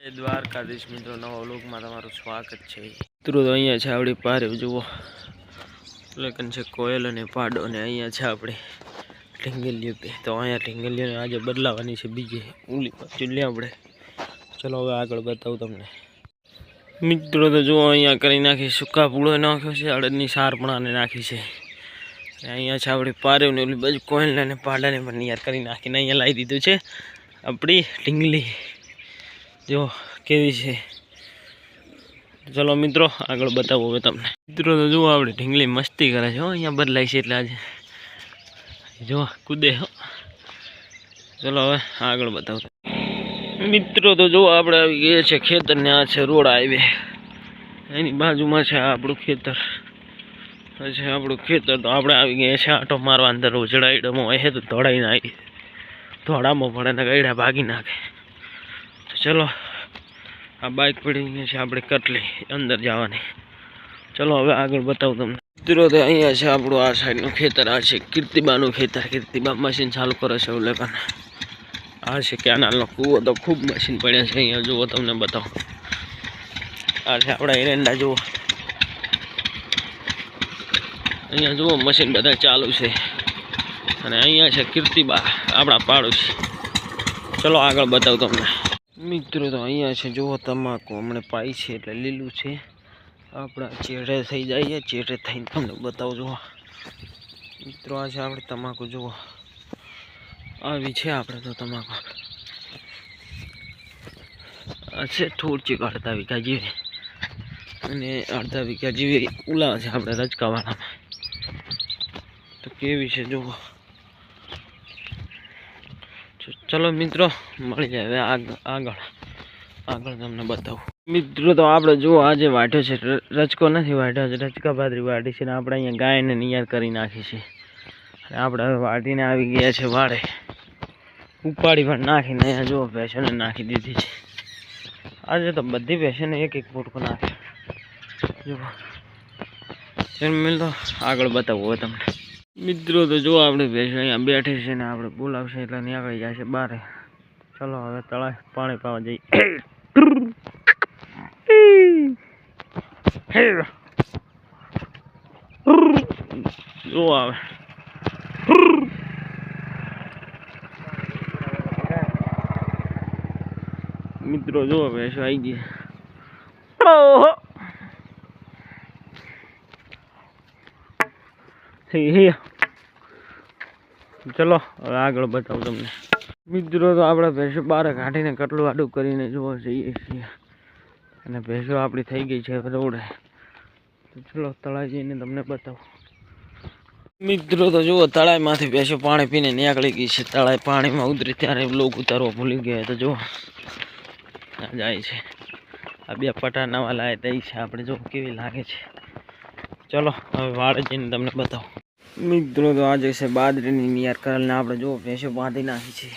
દ્વારકાધીશ મિત્રો, નવા વ્લોગમાં તમારું સ્વાગત છે. મિત્રો, તો અહીંયા છે આપણી પારે, જુઓ. લેકન છે કોયલ અને પાડો અને અહીંયા છે આપણે ઢીંગલીઓ બે. તો અહીંયા ઢીંગલીઓને આજે બદલાવાની છે બીજે ઉલી ચૂલી આપણે. ચલો, હવે આગળ બતાવું તમને. મિત્રો, તો જુઓ, અહીંયા કરી નાખી સૂકા પૂળો નાખ્યો છે, અડદની સારપણાને નાખી છે. અહીંયા છે આપણી પારેવને ઓલી બાજુ કોયલને અને પાડાને પણ યાર કરી નાખીને અહીંયા લાવી દીધું છે. આપણી ઢીંગલી. જો કેવી છે? ચલો મિત્રો, આગળ બતાવો હવે તમને. મિત્રો તો જુઓ આપણે ઢીંગલી મસ્તી કરે છે હો, અહીંયા બદલાય છે એટલે આજે. જો, કૂદે હો. ચલો હવે આગળ બતાવો મિત્રો તો જુઓ આપણે આવી ગયા છે ખેતર ને આ છે રોડ હાઈવે. એની બાજુમાં છે આપણું ખેતર. પછી આપણું ખેતર તો આપણે આવી ગયા છે આટો મારવા અંદર ઉજળાઈડમાં એ તો દોડાઈને આવી ધોળામાં પડે ને ગયડા ભાગી નાખે. તો ચલો આ બાઇક પડી છે આપણે કટલી અંદર જવાની. ચલો હવે આગળ બતાવું તમને. મિત્રો અહીંયા છે આપણું આ સાઈડનું ખેતર, આ છે કીર્તિબાનું ખેતર. કીર્તિબા મશીન ચાલુ કરે છે ઉલ્લેખન આ છે કેનાલનો કૂવો, તો ખૂબ મશીન પડ્યા છે અહીંયા. જુઓ તમને બતાવો. આ છે આપણા એરંડા, જુઓ. અહીંયા જુઓ મશીન બધા ચાલુ છે. અને અહીંયા છે કીર્તિબા, આપણા પાડોશી. ચલો આગળ બતાવું તમને. મિત્રો, તો અહીંયા છે, જુઓ તમાકુ, હમણાં પાઈ છે એટલે લીલું છે. આપણા ચેડે થઈ જાય, ચેડે થઈને તમને બતાવું, જુઓ. મિત્રો, આ છે આપણે તમાકુ, જુઓ. આવી છે આપણે તો તમાકુ. આ છે થોડચી અડધા વીઘા જેવી. અને અડધા વીઘા જેવી ઉલા છે આપણે રજકાવાળામાં. તો કેવી છે, જુઓ. ચલો મિત્રો મળી જાય હવે આગળ. આગળ તમને બતાવું. મિત્રો, તો આપણે જુઓ, આજે વાઢ્યો છે રચકો નથી વાઢ્યો છે રચકા પાદરી વાઢી છે ને આપણે અહીંયા ગાયને નિયાર કરી નાખી છે. અને આપણે હવે વાટીને આવી ગયા છે વાડે. ઉપાડી પણ નાખીને અહીંયા જુઓ, ભેંસોને નાખી દીધી છે. આજે તો બધી ભેંસોને એક એક ફૂટકો નાખે જુઓ. મિલ આગળ બતાવું હવે તમને. મિત્રો, તો જો આપણે ભેંસ અહીંયા બેઠી છે ને આપણે બોલાવશે એટલે નીકળી જાય છે બારે. ચલો, હવે તળાવ પાણી પાવા જઈએ. જો આવે. મિત્રો, જો ભેંસ આવી ગઈ ઓહો. હે. ચલો, હવે આગળ બતાવું તમને. મિત્રો, તો આપણે ભેંસો બહાર કાઢીને કટલું આડું કરીને જોવા જઈએ છીએ. અને ભેંસો આપણી થઈ ગઈ છે રોડે. તો ચલો, તળાઈ જઈને તમને બતાવું. મિત્રો, તો જુઓ તળાવમાંથી ભેંસો પાણી પીને નીકળી ગઈ છે. તળાવ પાણીમાં ઉતરી ત્યારે લોક ઉતારવા ભૂલી ગયા તો જુઓ જાય છે. આ બે પટા નવા લાય દઈ છે. આપણે જો કેવી લાગે છે. ચલો, હવે વાડે જઈને તમને બતાવું. મિત્રો, તો આજે છે બાદરીની નિયાર કરેલને આપણે જો ભેંસો બાંધી નાખી છે.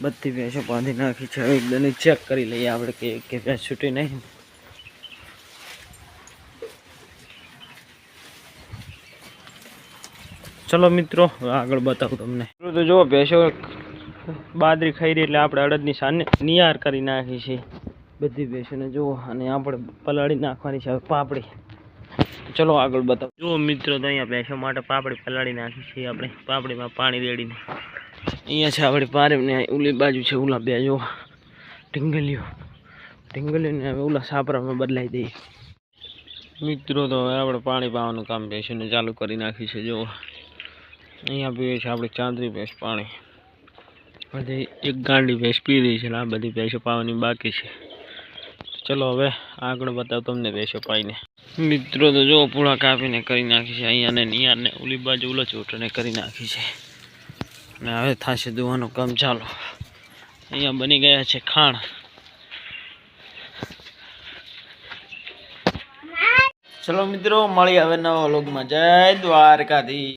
બધી ભેંસો બાંધી નાખી છે. એકદમ ચેક કરી લઈએ આપણે કે કે ભેંસ છૂટી નહીં ચલો મિત્રો આગળ બતાવું તમને. તો જો ભેંસો બાદરી ખાઈ રહી એટલે આપણે અડદની સાને નિયાર કરી નાખી છે. બધી ભેંસોને જુઓ અને આપણે પલાળી નાખવાની છે. પાપડી. ચલો આગળ બતાવો. જો મિત્રો, તો અહીંયા ભેંસો માટે પાપડી પલાળી નાખી છે આપણે. પાપડીમાં પાણી રેડીને. અહીંયા છે આપણે પારેવને ઉલી બાજુ છે ઉલા બે, જો. ઢીંગલીઓ. ઢીંગલીઓને હવે ઓલા સાપરામાં બદલાઈ દઈએ. મિત્રો, તો હવે આપણે પાણી પાવાનું કામ ભેંસોને ચાલુ કરી નાખી છે, જો. અહીંયા પીએ છે આપણે ચાંદરી ભેંસ પાણી. બધી એક ગાંડી ભેંસ પી રહી છે આ બધી ભેંસો પાવાની બાકી છે. ચલો હવે આગળ બતાવ તમને ભેંસો પાઈને. મિત્રો, તો જો પૂળા કાપીને કરી નાખી છે. અહીંયા ને નિયાર ને ઓલી બાજુ ઓલા ચોટને કરી નાખી છે. અને હવે થશે દુવાનું કામ ચાલો. અહીંયા બની ગયા છે ખાણ. ચલો મિત્રો મળી હવે નવા લોગમાં જય દ્વારકાધી